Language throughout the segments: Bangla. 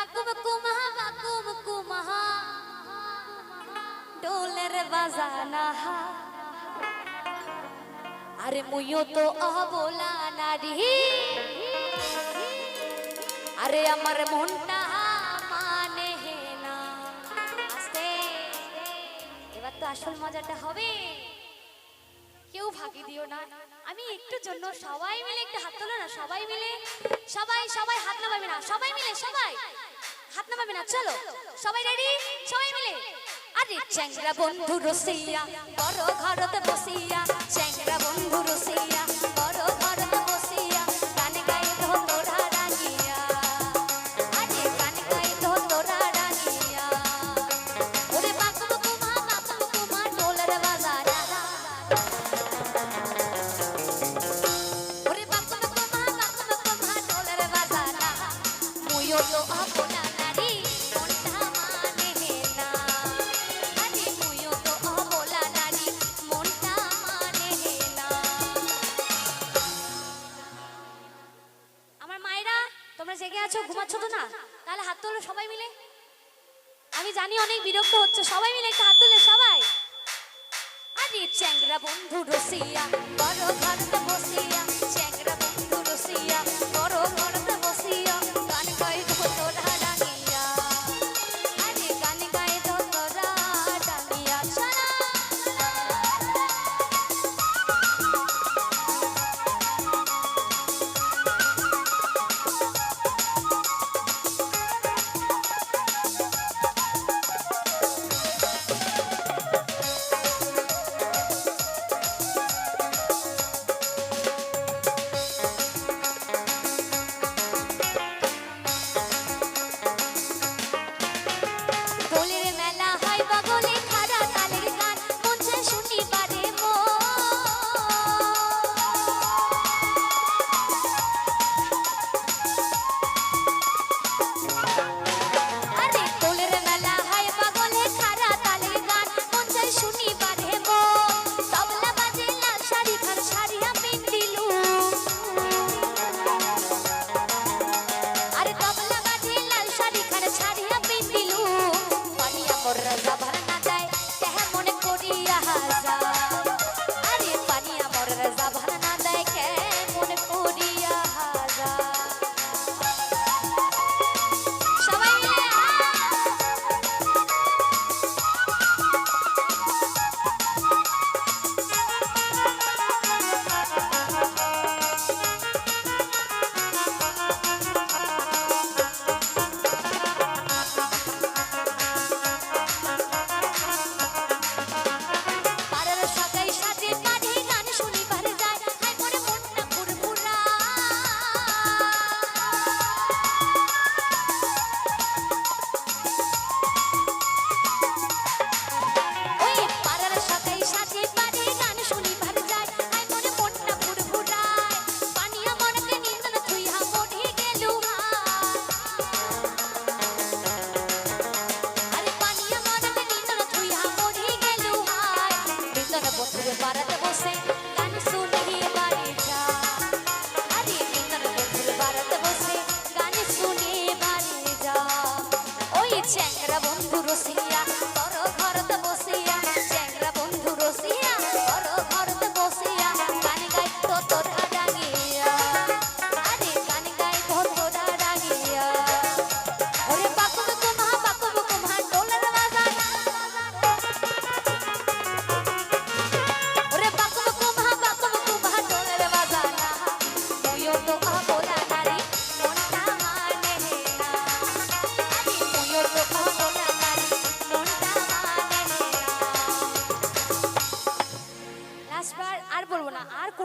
বাকুম, কুমহা বাকুম, কুমহা। ডোলের বাজানা হা। আরে মুইও তো অবলা নারী। আরে আমার মনটা মানে না। আস্তে। এবার তো আসল মজাটা হবে। কেউ ফাঁকি দিও না। আমি একটু জন্য সবাই মিলে একটু হাত তোলো না, সবাই মিলে। সবাই সবাই হাত নামাবে না। সবাই মিলে, সবাই। হাত নামাবে না, চলো। সবাই রেডি সবাই মিলে? আরে চ্যাংরা বন্ধু রসিয়া, বড় ঘরতে বসিয়া। চ্যাংরা বন্ধু রসিয়া, বড় ঘরতে বসিয়া। গান গাই তোরা আরে তোরা ওরে ওরে মুইও তো আপনা আছো ঘুমাচ্ছ তো না? তাহলে হাত তোলো সবাই মিলে। আমি জানি অনেক বিরক্ত হচ্ছে, সবাই মিলে একটু হাত তোলে, সবাই। আরে চ্যাংরা বন্ধু রসিয়া, বড় ঘর বসিয়া।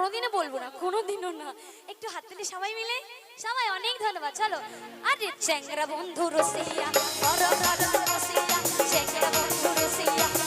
কোনোদিনও বলব না, কোনোদিনও না। একটু হাত তুলে সবাই মিলে। সবাই অনেক ধন্যবাদ, চলো। আরে চ্যাংরা বন্ধু রসিয়া রসিয়া, চ্যাংরা বন্ধু রসিয়া।